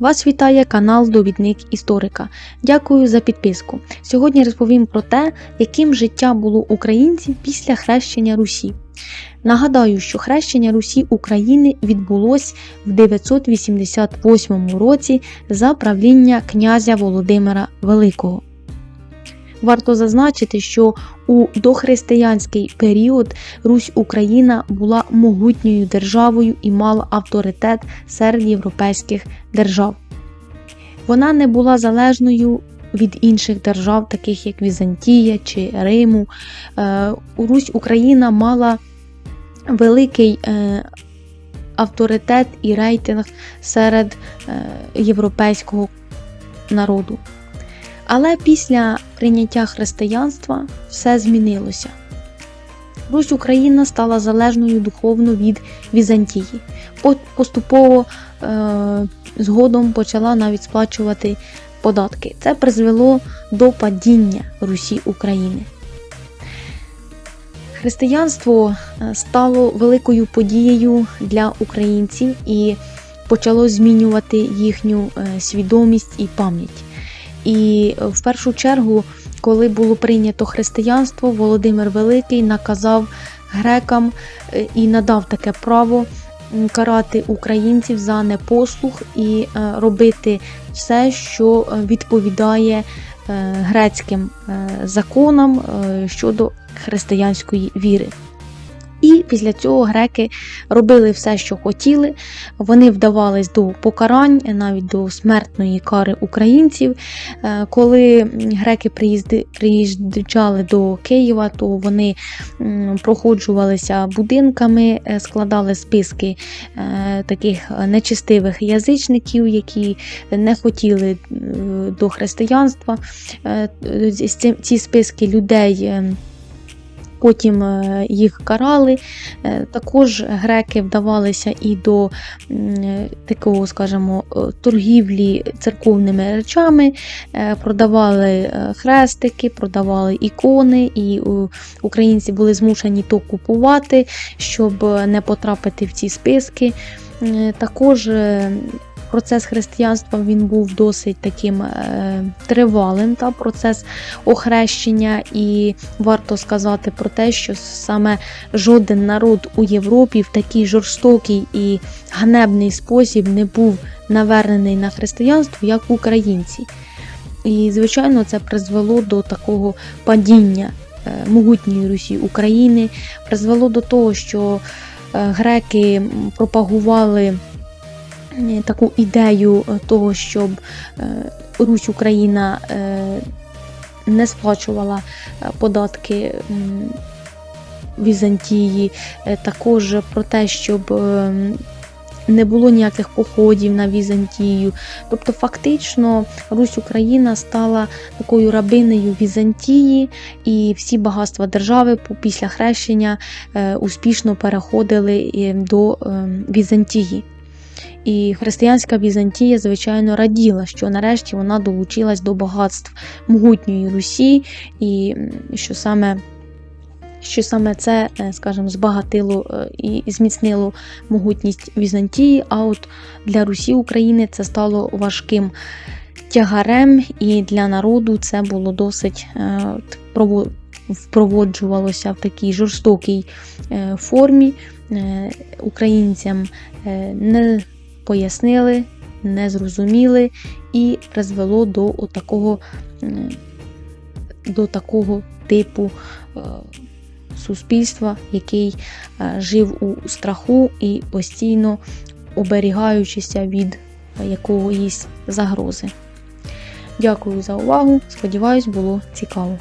Вас вітає канал Довідник Історика. Дякую за підписку. Сьогодні розповім про те, яким життя було українців після хрещення Русі. Нагадаю, що хрещення Русі України відбулось в 988 році за правління князя Володимира Великого. Варто зазначити, що у дохристиянський період Русь Україна була могутньою державою і мала авторитет серед європейських держав. Вона не була залежною від інших держав, таких як Візантія чи Риму. Е, Русь Україна мала великий е, авторитет і рейтинг серед е, європейського народу. Але після прийняття християнства все змінилося. Русь Україна стала залежною духовно від Візантії. Поступово е, згодом почала навіть сплачувати податки. Це призвело до падіння Русі України. Християнство стало великою подією для українців і почало змінювати їхню свідомість і пам'ять. І в першу чергу, коли було прийнято християнство, Володимир Великий наказав грекам і надав таке право карати українців за непослух і робити все, що відповідає грецьким законам щодо християнської віри. І після цього греки робили все, що хотіли. Вони вдавались до покарань, навіть до смертної кари українців. Коли греки приїжджали до Києва, то вони проходжувалися будинками, складали списки таких нечистивих язичників, які не хотіли до християнства. Ці списки людей. Потім їх карали. Також греки вдавалися і до такого, скажімо, торгівлі церковними речами, продавали хрестики, продавали ікони, і українці були змушені то купувати, щоб не потрапити в ці списки. Також Процес християнства він був досить таким е, тривалим, та процес охрещення, і варто сказати про те, що саме жоден народ у Європі в такий жорстокий і ганебний спосіб не був навернений на християнство, як українці. І, звичайно, це призвело до такого падіння е, могутньої Русі України, призвело до того, що е, греки пропагували таку ідею того, щоб Русь Україна не сплачувала податки Візантії, також про те, щоб не було ніяких походів на Візантію. Тобто, фактично, Русь Україна стала такою рабинею Візантії, і всі багатства держави після хрещення успішно переходили до Візантії. І християнська Візантія, звичайно, раділа, що нарешті вона долучилась до багатств могутньої Русі, і що саме що саме це, скажімо, збагатило і зміцнило могутність Візантії. А от для Русі України це стало важким тягарем, і для народу це було досить впроводжувалося в такій жорстокій формі. Українцям не пояснили, не зрозуміли і призвело до такого, до такого типу суспільства, який жив у страху і постійно оберігаючися від якоїсь загрози. Дякую за увагу. Сподіваюсь, було цікаво.